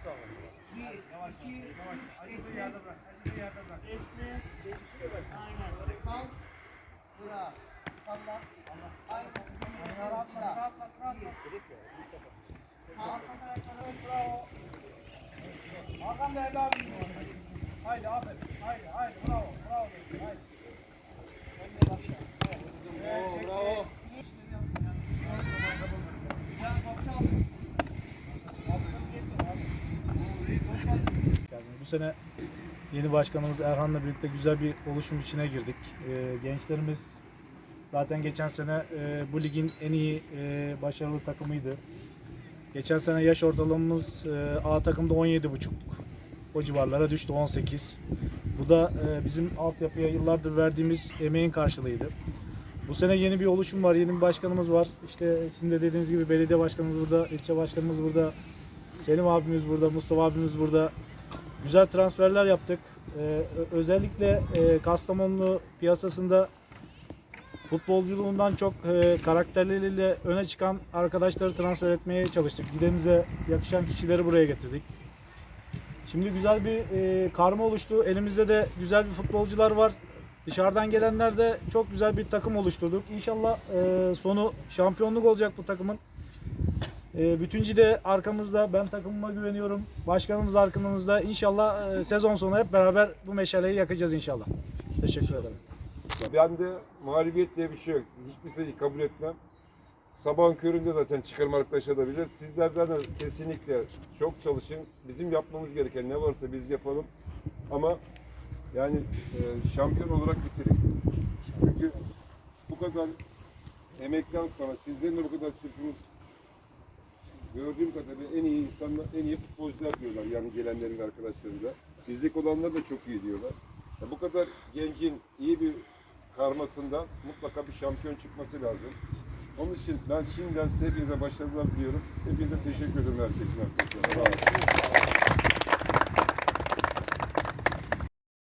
İki, üç, Acısı esne. yerde bırak. Acısı yerde bırak. Esne. Aynen. Kalk. Bırak. Salla. Aynen. Rahatla, rahatla, rahatla. Kalk. Bravo. Hakan da Eda abi. Haydi aferin. Haydi, haydi. Bravo, bravo. Haydi. Önüne başla. Sene yeni başkanımız Erhan'la birlikte güzel bir oluşum içine girdik. Ee, gençlerimiz zaten geçen sene e, bu ligin en iyi e, başarılı takımıydı. Geçen sene yaş ortalamamız e, A takımda 17,5. O civarlara düştü 18. Bu da e, bizim altyapıya yıllardır verdiğimiz emeğin karşılığıydı. Bu sene yeni bir oluşum var, yeni bir başkanımız var. İşte sizin de dediğiniz gibi belediye başkanımız burada, ilçe başkanımız burada, Selim abimiz burada, Mustafa abimiz burada. Güzel transferler yaptık. Ee, özellikle e, Kastamonu piyasasında futbolculuğundan çok e, karakterleriyle öne çıkan arkadaşları transfer etmeye çalıştık. Gidemize yakışan kişileri buraya getirdik. Şimdi güzel bir e, karma oluştu. Elimizde de güzel bir futbolcular var. Dışarıdan gelenler de çok güzel bir takım oluşturduk. İnşallah e, sonu şampiyonluk olacak bu takımın. E, Bütüncü de arkamızda. Ben takımıma güveniyorum. Başkanımız arkamızda. İnşallah e, sezon sonu hep beraber bu meşaleyi yakacağız inşallah. Teşekkür ederim. Ben de mağlubiyet diye bir şey yok. Hiçbir şeyi kabul etmem. Sabahın köründe zaten çıkarmalık taşıdabilir. Sizlerden de kesinlikle çok çalışın. Bizim yapmamız gereken ne varsa biz yapalım. Ama yani e, şampiyon olarak bitirin. Çünkü bu kadar emekten sonra sizlerin de bu kadar çırpınış gördüğüm kadarıyla en iyi insanlar, en iyi futbolcular diyorlar yani gelenlerin arkadaşları da. Bizlik olanlar da çok iyi diyorlar. Ya bu kadar gencin iyi bir karmasından mutlaka bir şampiyon çıkması lazım. Onun için ben şimdiden size hepinize başarılar diliyorum. Hepinize teşekkür ederim her şey arkadaşlar.